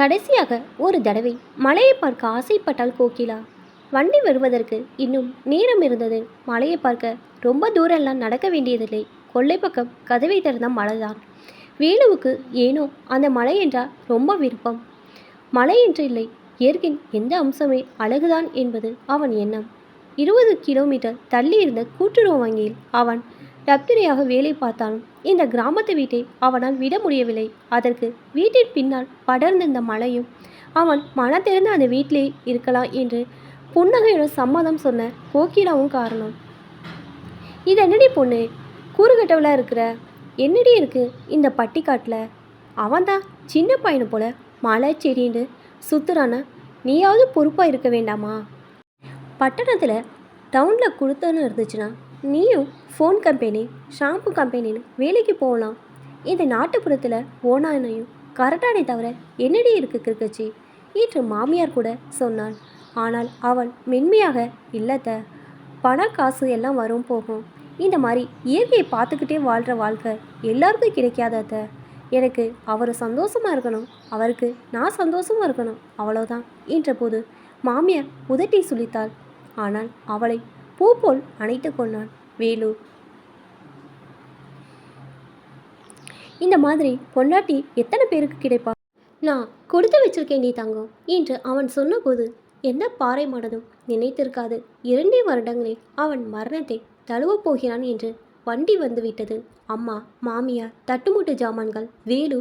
கடைசியாக ஒரு தடவை மலையை பார்க்க ஆசைப்பட்டாள் கோகிலா. வண்டி வருவதற்கு இன்னும் நேரம் இருந்தது. மலையை பார்க்க ரொம்ப தூரம்லாம் நடக்க வேண்டியதில்லை. கொல்லை பக்கம் கதவை திறந்த மலைதான். வேலுவுக்கு ஏனோ அந்த மலை என்றால் ரொம்ப விருப்பம். மலை என்று இல்லை இயற்கையின் எந்த அம்சமே அழகுதான் என்பது அவன் எண்ணம். இருபது கிலோமீட்டர் தள்ளி இருந்த கூட்டுறவு வங்கியில் அவன் டப்திரியாக வேலை பார்த்தாலும் இந்த கிராமத்து வீட்டை அவனால் விட முடியவில்லை. அதற்கு வீட்டின் பின்னால் படர்ந்திருந்த மலையும் அவன் மனத்திறந்து அந்த வீட்டிலே இருக்கலாம் என்று புன்னகையுடன் சம்மதம் சொன்ன கோகிலாவும் காரணம். இது என்னடி பொண்ணு? கூறுகட்டவளாக இருக்கிற? என்னடி இருக்கு இந்த பட்டிக்காட்டில்? அவன்தான் சின்ன பையனை போல மலை செடின்னு சுத்துறான? நீயாவது பொறுப்பாக இருக்க வேண்டாமா? பட்டணத்தில் டவுனில் கொடுத்தன்னு இருந்துச்சுன்னா நீயும் ஃபோன் கம்பெனி ஷாம்பு கம்பெனின்னு வேலைக்கு போகலாம். இந்த நாட்டுப்புறத்தில் ஓனானையும் கரட்டானை தவிர என்னடி இருக்கு கிருக்கச்சி இன்று மாமியார் கூட சொன்னாள். ஆனால் அவள் மென்மையாக இல்லத்த பண காசு எல்லாம் வரும் போகும். இந்த மாதிரி இயற்கையை பார்த்துக்கிட்டே வாழ்கிற வாழ்க்கை எல்லாருக்கும் கிடைக்காதத்த. எனக்கு அவர் சந்தோஷமாக இருக்கணும் அவருக்கு நான் சந்தோஷமாக இருக்கணும் அவ்வளோதான் என்றபோது மாமியார் உதட்டி சுழித்தாள். ஆனால் அவளை பூ போல் அணைத்து கொண்டான் வேலு இந்த மாதிரி பொண்டாட்டி எத்தனை பேருக்கு கிடைப்பா? நான் கொடுத்து வச்சிருக்கேன் நீ தங்கம் என்று அவன் சொன்னபோது எந்த பாறை மனதும் நினைத்திருக்காது. இரண்டே வருடங்களில் அவன் மரணத்தை தழுவப் போகிறான் என்று வண்டி வந்துவிட்டது அம்மா மாமியார் தட்டுமுட்டு ஜாமான்கள் வேலு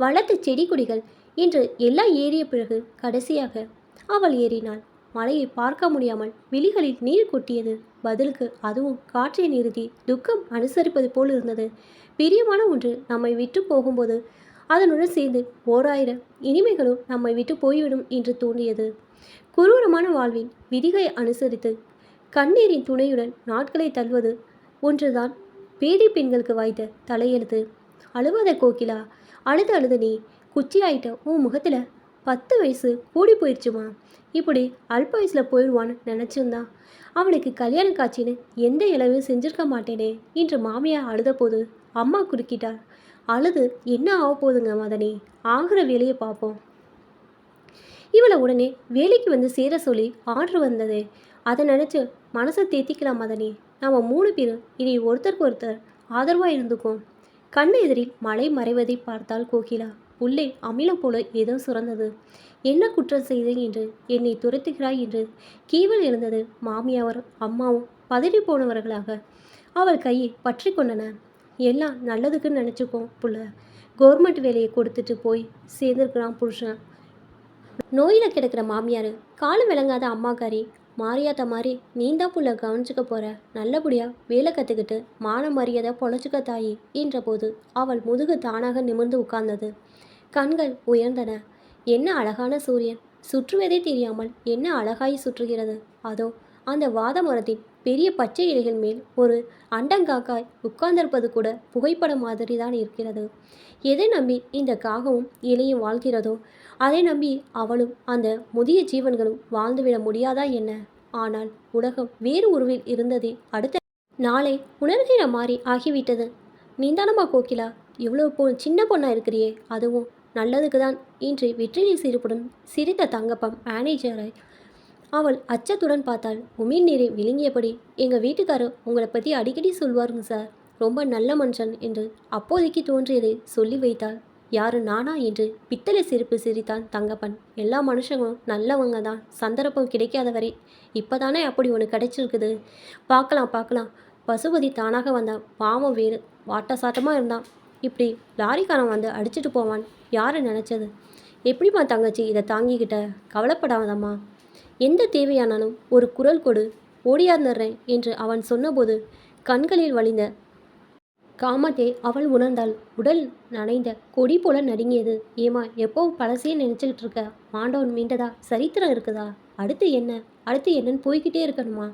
வளர்த்த செடி கொடிகள் என்று எல்லாம் ஏறிய பிறகு கடைசியாக அவள் ஏறினாள். மலையை பார்க்க முடியாமல் விழிகளில் நீர் கொட்டியது. பதிலுக்கு அதுவும் காற்றை நிறுத்தி துக்கம் அனுசரிப்பது போல் இருந்தது. பிரியமான ஒன்று நம்மை விட்டு போகும்போது அதனுடன் சேர்ந்து ஓராயிரம் இனிமைகளும் நம்மை விட்டு போய்விடும் என்று தோன்றியது. குரூரமான வாழ்வின் விதிகளை அனுசரித்து கண்ணீரின் துணையுடன் நாட்களை தள்ளுவது ஒன்றுதான் பேடி பெண்களுக்கு வாய்த்த தலையெழுத்து. அழுவாத கோகிலா அழுது அழுது நீ குச்சி ஆயிட்ட உன் முகத்தில் பத்து வயசு கூடி போயிடுச்சுமா இப்படி அல்ப வயசில் போயிடுவான்னு நினச்சிருந்தான் அவனுக்கு கல்யாண காட்சின்னு எந்த இளவையும் செஞ்சிருக்க மாட்டேனே என்று மாமியார் அழுத போது அம்மா குறுக்கிட்டார் அழுது என்ன ஆக போதுங்க மதனி? ஆகிற வேலையை பார்ப்போம். இவளை உடனே வேலைக்கு வந்து சேர சொல்லி ஆர்டர் வந்தது. அதை நினச்சி மனசை தேத்திக்கலாம் மதனி? நம்ம மூணு பேரும் இனி ஒருத்தருக்கு ஒருத்தர் ஆதரவாக இருந்துக்கும் கண் எதிரில் மழை மறைவதை பார்த்தால் கோகிலா. உள்ளே அமிலம் போல ஏதோ சுரந்தது. என்ன குற்றம் செய்தேன் என்று என்னை துரத்துகிறாய்? என்று கீவல் எழுந்தது மாமியாரும் அம்மாவும் பதறி போனவர்களாக. அவள் கையை பற்றி கொண்டன. எல்லாம் நல்லதுக்குன்னு நினச்சிக்கோ புள்ள. கவர்மெண்ட் வேலையை கொடுத்துட்டு போய் சேர்ந்துருக்கிறான் புருஷன். நோயில் கிடக்கிற மாமியார் காலம் விளங்காத அம்மாக்காரி மாறியாத்த மாதிரி நீ புள்ள கவனிச்சுக்க போகிற நல்லபடியாக வேலை கற்றுக்கிட்டு மான மரியாதை பொழைச்சிக்க தாயி என்றபோது அவள் முதுகு தானாக நிமிர்ந்து உட்கார்ந்தது. கண்கள் உயர்ந்தன. என்ன அழகான சூரியன்? சுற்றுவதே தெரியாமல் என்ன அழகாய் சுற்றுகிறது? அதோ அந்த வாத மரத்தின் பெரிய பச்சை இலைகள் மேல் ஒரு அண்டங்காக்காய் உட்கார்ந்திருப்பது கூட புகைப்படம் மாதிரி தான் இருக்கிறது. எதை நம்பி இந்த காகவும் இலையும் வாழ்கிறதோ அதை நம்பி அவளும் அந்த முதிய ஜீவன்களும் வாழ்ந்துவிட முடியாதா என்ன? ஆனால் உலகம் வேறு உருவில் இருந்ததே அடுத்த நாளை உணர்கிற மாதிரி ஆகிவிட்டது. நீந்தானம்மா கோகிலா இவ்வளோ பொ சின்ன பொண்ணாக இருக்கிறியே அதுவும் நல்லதுக்கு தான் இன்று வெற்றிலை சிரிப்புடன் சிரித்த தங்கப்பம் மேனேஜரை அவள் அச்சத்துடன் பார்த்தாள். உமிழ்நீரை விழுங்கியபடி எங்கள் வீட்டுக்காரர் உங்களை பற்றி அடிக்கடி சொல்வாருங்க சார் ரொம்ப நல்ல மனுஷன் என்று அப்போதைக்கு தோன்றியதை சொல்லி வைத்தாள். யாரு நானா என்று பித்தளை சிரிப்பு சிரித்தான் தங்கப்பன். எல்லா மனுஷங்களும் நல்லவங்க தான் சந்தர்ப்பம் கிடைக்காத வரை இப்போதானே அப்படி ஒன்று கிடைச்சிருக்குது. பார்க்கலாம் பார்க்கலாம். பசுபதி தானாக வந்தான். பாவம் வேறு. வாட்ட சாட்டமாக இருந்தான். இப்படி லாரிக்காரன் வந்து அடிச்சிட்டு போவான். யாரை நினச்சது? எப்படிம்மா தங்கச்சி இதை தாங்கிக்கிட்ட? கவலைப்படாதம்மா. எந்த தேவையானாலும் ஒரு குரல் கொடு. ஓடியாந்துடுறேன் என்று அவன் சொன்னபோது கண்களில் வழிந்த காமத்தை அவள் உணர்ந்தாள். உடல் நனைந்த கொடி போல நடுங்கியது. ஏமா எப்போ பழசையே நினச்சிக்கிட்டு இருக்க? மாண்டவன் மீண்டதா? சரித்திரம் இருக்குதா? அடுத்து என்ன? அடுத்து என்னன்னு போய்கிட்டே இருக்கணுமா?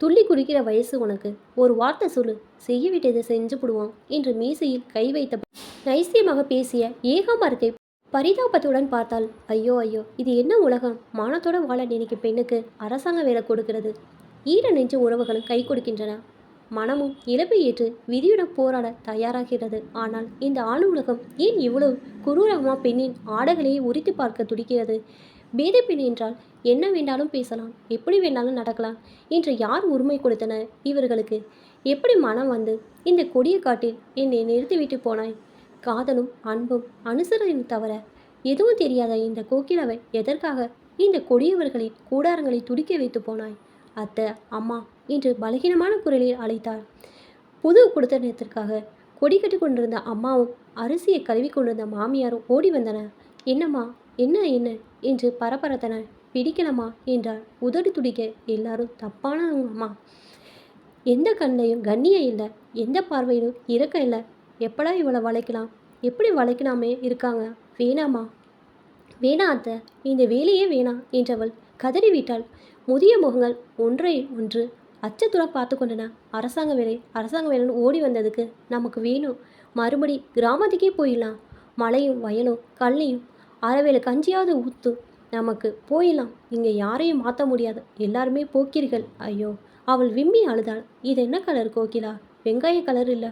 துள்ளி குடிக்கிற வயசு உனக்கு. ஒரு வார்த்தை சொல்லு. செய்ய வேண்டியதை செஞ்சு விடுவோம் என்று மீசையில் கை வைத்த நைசியமாக பேசிய ஏகாமரத்தை பரிதாபத்துடன் பார்த்தாள். ஐயோ ஐயோ இது என்ன உலகம்? மானத்தோட வாழ நினைக்கும் பெண்ணுக்கு அரசாங்க வேலை கொடுக்கிறது. ஈர நெஞ்சு உறவுகளும் கை கொடுக்கின்றன. மனமும் இழப்பை ஏற்று விதியுடன் போராட தயாராகிறது. ஆனால் இந்த ஆண் உலகம் ஏன் இவ்வளவு குரூரமா பெண்ணின் ஆடைகளையே உரித்து பார்க்க துடிக்கிறது? பேத பெண் என்றால் என்ன வேண்டாலும் பேசலாம் எப்படி வேண்டாலும் நடக்கலாம் என்று யார் உரிமை கொடுத்தனர் இவர்களுக்கு? எப்படி மனம் வந்து இந்த கொடிய காட்டில் என்னை நிறுத்திவிட்டு போனாய்? காதலும் அன்பும் அனுசரணையும் தவிர எதுவும் தெரியாத இந்த கோகிலாவை எதற்காக இந்த கொடியவர்களின் கூடாரங்களை துடிக்க வைத்து போனாய்? அத்தை அம்மா என்று பலகீனமான குரலில் அழைத்தாள். புது குடுத்தனத்திற்காக கொடி கட்டி கொண்டிருந்த அம்மாவும் அரிசியை கழுவி கொண்டிருந்த மாமியாரும் ஓடி வந்தனர் என்னம்மா என்ன என்ன? என்று பரபரத்தனர். பிடிக்கலம்மா என்றார் உதடு துடிக்க எல்லாரும் தப்பானவங்கம்மா. எந்த கண்ணையும் கண்ணியம் இல்லை. எந்த பார்வையிலும் இறக்க இல்லை. எப்படா இவளை வளைக்கலாம்? எப்படி வளைக்கலாமே இருக்காங்க. வேணாமா வேணா அத்தை. இந்த வேலையே வேணாம் என்றவள் கதறிவிட்டாள். முதிய முகங்கள் ஒன்றை ஒன்று அச்சத்துடன் பார்த்து கொண்டன. அரசாங்க வேலை அரசாங்க வேலைன்னு ஓடி வந்ததுக்கு நமக்கு வேணும். மறுபடி கிராமத்துக்கே போயிடலாம். மலையும் வயலும் கல்லையும் அறவேளை கஞ்சியாவது ஊத்து நமக்கு போயிடலாம் இங்கே யாரையும் மாற்ற முடியாது. எல்லாருமே போக்கிறீர்கள் ஐயோ அவள் விம்மி அழுதாள். இது என்ன கலர் கோகிலா? வெங்காய கலர் இல்லை.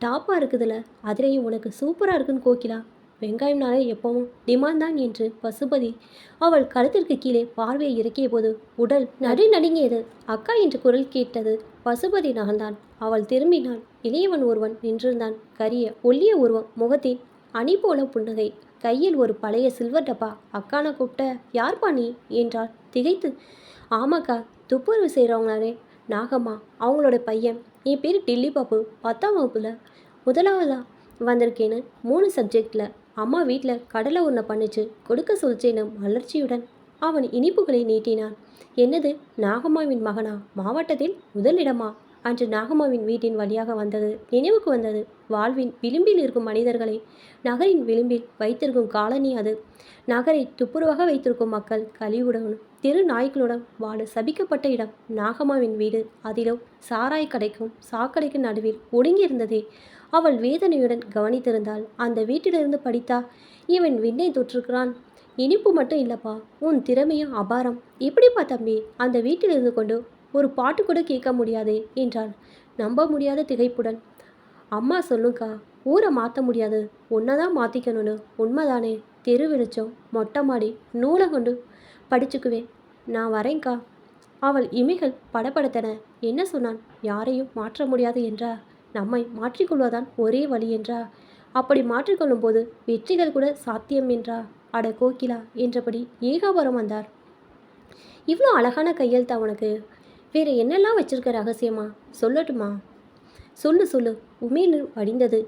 டாப்பாக இருக்குதுல்ல அதிலேயும் உனக்கு சூப்பராக இருக்குன்னு கோகிலா. வெங்காயம்னாலே எப்பவும் டிமாண்ட் தான் என்று பசுபதி. அவள் கழுத்திற்கு கீழே பார்வையை இறக்கிய போது உடல் நடு நடுங்கியது. அக்கா என்று குரல் கேட்டது பசுபதி நகர்ந்தான். அவள் திரும்பினாள். இளையவன் ஒருவன் நின்றிருந்தான். கரிய ஒல்லிய உருவம் முகத்தின் அணி போல புன்னகை. கையில் ஒரு பழைய சில்வர் டப்பா. அக்கானை கூப்பிட்ட யார்ப்பா நீ? என்றாள். திகைத்து ஆமாக்கா துப்புரவு செய்கிறவங்களாரே நாகம்மா அவங்களோட பையன். என் பேர் டில்லி பாப்பு பத்தாம் வகுப்புல முதலாவதா வந்திருக்கேன்னு மூணு சப்ஜெக்டில் அம்மா வீட்டில் கடலை உருண்டை பண்ணிச்சு. கொடுக்க சொல்ச்சேன்னு மலர்ச்சியுடன் அவன் இனிப்புகளை நீட்டினான். என்னது நாகம்மாவின் மகனா? மாவட்டத்தில் முதலிடமா? அன்று நாகம்மாவின் வீட்டின் வழியாக வந்தது நினைவுக்கு வந்தது. வாழ்வின் விளிம்பில் இருக்கும் மனிதர்களை நகரின் விளிம்பில் வைத்திருக்கும் காலனி அது. நகரை துப்புரவாக வைத்திருக்கும் மக்கள் கழிவுடன் தெரு நாய்களுடன் வாழ சபிக்கப்பட்ட இடம் நாகம்மாவின் வீடு. அதிலும் சாராய் கடைக்கும் சாக்கடைக்கும் நடுவில் ஒடுங்கியிருந்ததே. அவள் வேதனையுடன் கவனித்திருந்தாள். அந்த வீட்டிலிருந்து படித்தா இவன் விண்ணை தொற்றுக்கிறான் இனிப்பு மட்டும் இல்லைப்பா. உன் திறமையும் அபாரம். எப்படிப்பா தம்பி அந்த வீட்டிலிருந்து கொண்டு ஒரு பாட்டு கூட கேட்க முடியாதே என்றாள். நம்ப முடியாத திகைப்புடன். அம்மா சொல்லுங்கக்கா ஊரை மாற்ற முடியாது. உன்னை தான் மாற்றிக்கணும்னு உண்மைதானே? தெரு வெளிச்சம் மொட்டை மாடி நூலை கொண்டு படிச்சுக்குவேன். நான் வரேன்க்கா. அவள் இமைகள் படபடத்தன. என்ன சொன்னான்? யாரையும் மாற்ற முடியாது என்றா? நம்மை மாற்றிக்கொள்வதான் ஒரே வழி என்றா? அப்படி மாற்றிக்கொள்ளும் போது வெற்றிகள் கூட சாத்தியம் என்றா? அட கோகிலா என்றபடி ஏகாபுரம் வந்தார். இவ்வளோ அழகான கையெழுத்தா உனக்கு? வேறு என்னெல்லாம் வச்சிருக்க ரகசியமா? சொல்லட்டுமா? சொல்லு சொல்லு. உமேல் வடிந்தது.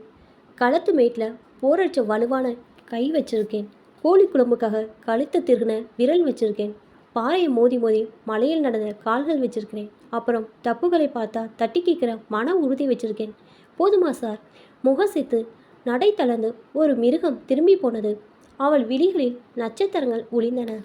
களத்து மேட்டில் போரடிச்ச வலுவான கை வச்சிருக்கேன். கோழி குழம்புக்காக கழுத்து திருகின விரல் வச்சிருக்கேன். பாறையை மோதி மோதி மலையில் நடந்த கால்கள் வச்சிருக்கிறேன். அப்புறம் தப்புகளை பார்த்தா தட்டி கேட்குற மன உறுதி வச்சிருக்கேன். போதுமா சார்? முகசித்து நடை தளர்ந்து ஒரு மிருகம் திரும்பி போனது. அவள் விழிகளில் நட்சத்திரங்கள் ஒளிந்தன.